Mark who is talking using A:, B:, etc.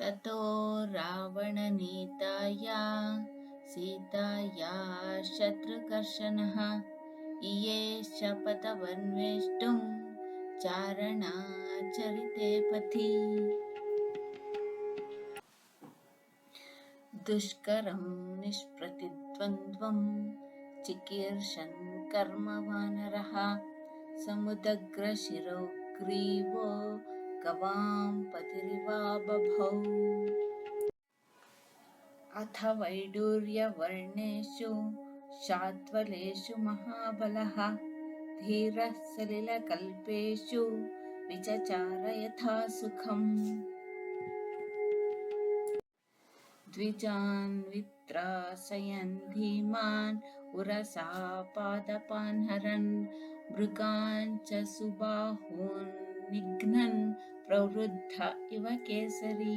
A: ततो रावणनीताया सीताया शत्रुकर्षणः इये शपथमन्वेष्टुं चारणाचरिते पथि। दुष्करं निष्प्रतिद्वन्द्वं चिकीर्षन् कर्मवानरः समुदग्रशिरो ग्रीवो गवां पतिरिवा बभौ अथ वैडूर्यवर्णेषु शाद्वलेषु महाबलः धीरः सलिलकल्पेषु विचचार यथा सुखम्। द्विजान् वित्रासयन् धीमान् उरसा पादपान् हरन् मृगान् च सुबाहून् निघ्नन् प्रवृद्ध इव केसरी